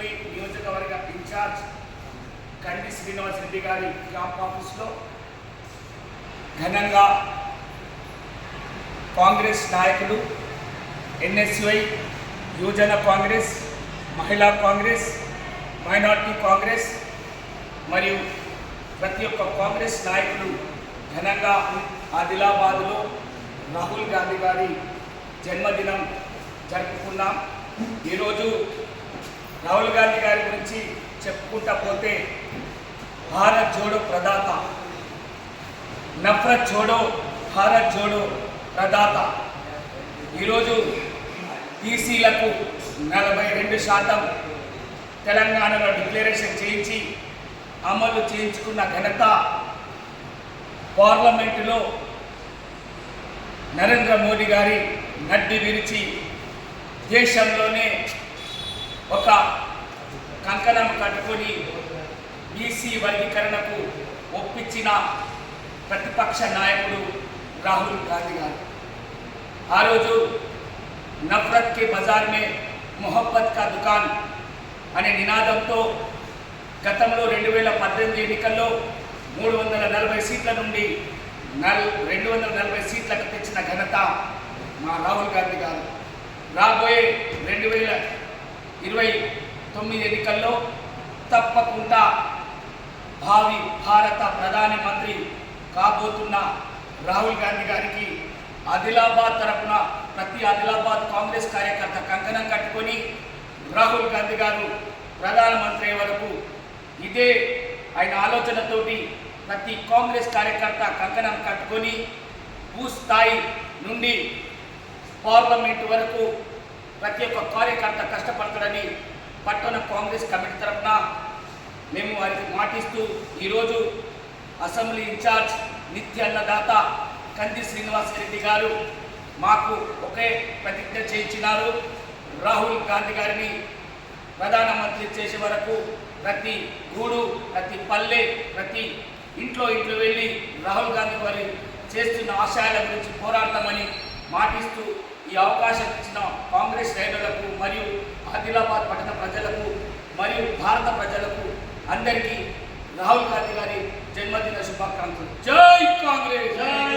Assembly నియోజకవర్గ incharge కండి శ్రీనివాస్ రెడ్డి గారి క్యాంప్ ఆఫీస్లో ఘనంగా కాంగ్రెస్ నాయకులు ఎన్ఎస్యుఐ యువజన కాంగ్రెస్ మహిళా కాంగ్రెస్ మైనార్టీ కాంగ్రెస్ మరియు ప్రతి ఒక్క కాంగ్రెస్ నాయకులు ఘనంగా ఆదిలాబాద్లో రాహుల్ గాంధీ గారి జన్మదినం జరుపుకున్నాం. ఈరోజు రాహుల్ గాంధీ గారి గురించి చెప్పుకుంటా పోతే భారత్ జోడో ప్రదాత. నఫరత్ జోడో భారత్ జోడో ప్రదాత. ఈరోజు ఈసీలకు నలభై రెండు శాతం తెలంగాణలో డిక్లరేషన్ చేయించి అమలు చేయించుకున్న ఘనత పార్లమెంటులో నరేంద్ర మోడీ గారి నడ్డి విరిచి దేశంలోనే ఒక కంకణం కట్టుకొని బీసీ వర్గీకరణకు ఒప్పించిన ప్రతిపక్ష నాయకుడు రాహుల్ గాంధీ గారు. ఆ రోజు నఫరత్ కే బజార్ మే మొహబ్బత్ కా దుకాన్ అనే నినాదంతో గతంలో రెండు వేల పద్దెనిమిది ఎన్నికల్లో మూడు వందల నలభై సీట్ల నుండి నల్ రెండు వందల నలభై సీట్లకు తెచ్చిన ఘనత మా రాహుల్ గాంధీ గారు. రాబోయే రెండు వేల ఇరవై తొమ్మిది ఎన్నికల్లో తప్పకుండా భావి భారత ప్రధాని మంత్రి కాబోతున్న రాహుల్ గాంధీ గారికి ఆదిలాబాద్ తరపున ప్రతి ఆదిలాబాద్ కాంగ్రెస్ కార్యకర్త కంకణం కట్టుకొని రాహుల్ గాంధీ గారు ప్రధానమంత్రి అయ్యే వరకు ఇదే ఆయన ఆలోచనతోటి ప్రతి కాంగ్రెస్ కార్యకర్త కంకణం కట్టుకొని భూస్థాయి నుండి పార్లమెంట్ వరకు ప్రతి ఒక్క కార్యకర్త కష్టపడతాడని పట్టణ కాంగ్రెస్ కమిటీ తరఫున మేము వారికి మాటిస్తూ ఈరోజు అసెంబ్లీ ఇన్ఛార్జ్ నిత్య అన్నదాత కంది శ్రీనివాస్ రెడ్డి గారు మాకు ఒకే ప్రతిజ్ఞ చేయించినారు. రాహుల్ గాంధీ గారిని ప్రధానమంత్రి చేసే వరకు ప్రతి గూడు ప్రతి పల్లె ప్రతి ఇంట్లో ఇంట్లో వెళ్ళి రాహుల్ గాంధీ గారి చేస్తున్న ఆశయాల గురించి పోరాడతామని మాటిస్తూ ఈ అవకాశం ఇచ్చిన కాంగ్రెస్ రైతులకు మరియు ఆదిలాబాద్ పట్టణ ప్రజలకు మరియు భారత ప్రజలకు అందరికీ రాహుల్ గాంధీ గారి జన్మదిన శుభాకాంక్షలు. జై కాంగ్రెస్! జై